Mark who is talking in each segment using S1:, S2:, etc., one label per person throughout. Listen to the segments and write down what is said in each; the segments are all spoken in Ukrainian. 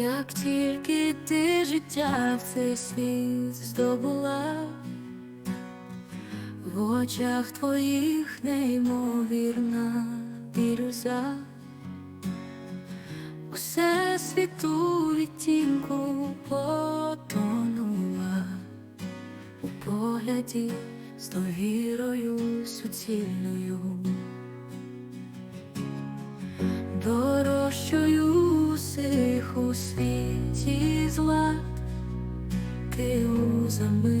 S1: Як тільки ти життя в цей світ здобула, в очах твоїх неймовірна бірюза, усе світу відтінку потонула. У погляді з довірою суцільною, узами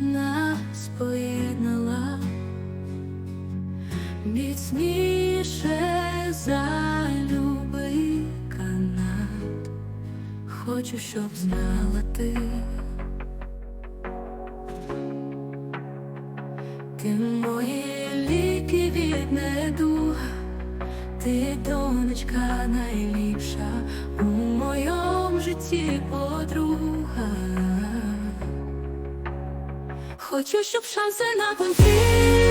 S1: нас поєднала міцніше за любий канат. Хочу, щоб знала ти. Ти мої ліки від недуг, ти донечка найліпша у моєму житті подруга. Хочу, щоб шанси на конфлікт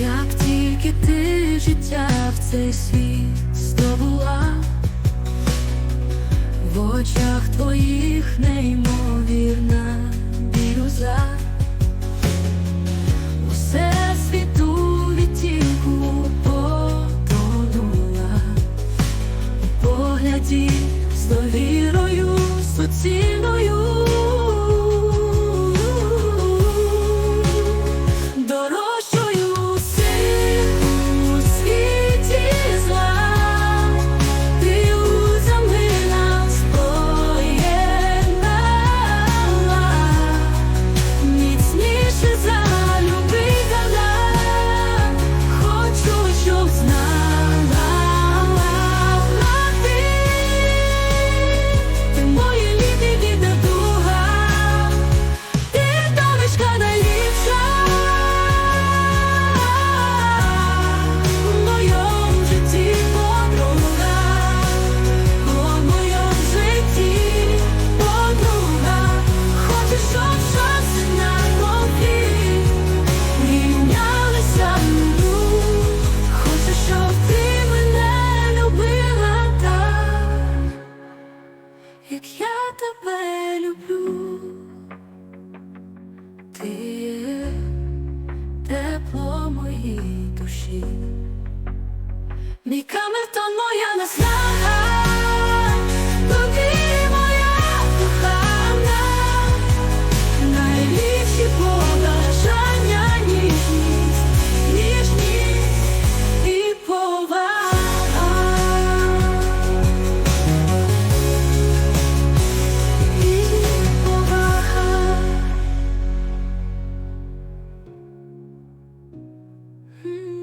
S1: Як тільки ти життя в цей світ здобула, в очах твоїх неймовірна бірюза, усе світу відтінку потонула, у погляді з як я тебе люблю. Ти тепло моїй душі, мій камертон, моя наснага, Hmm.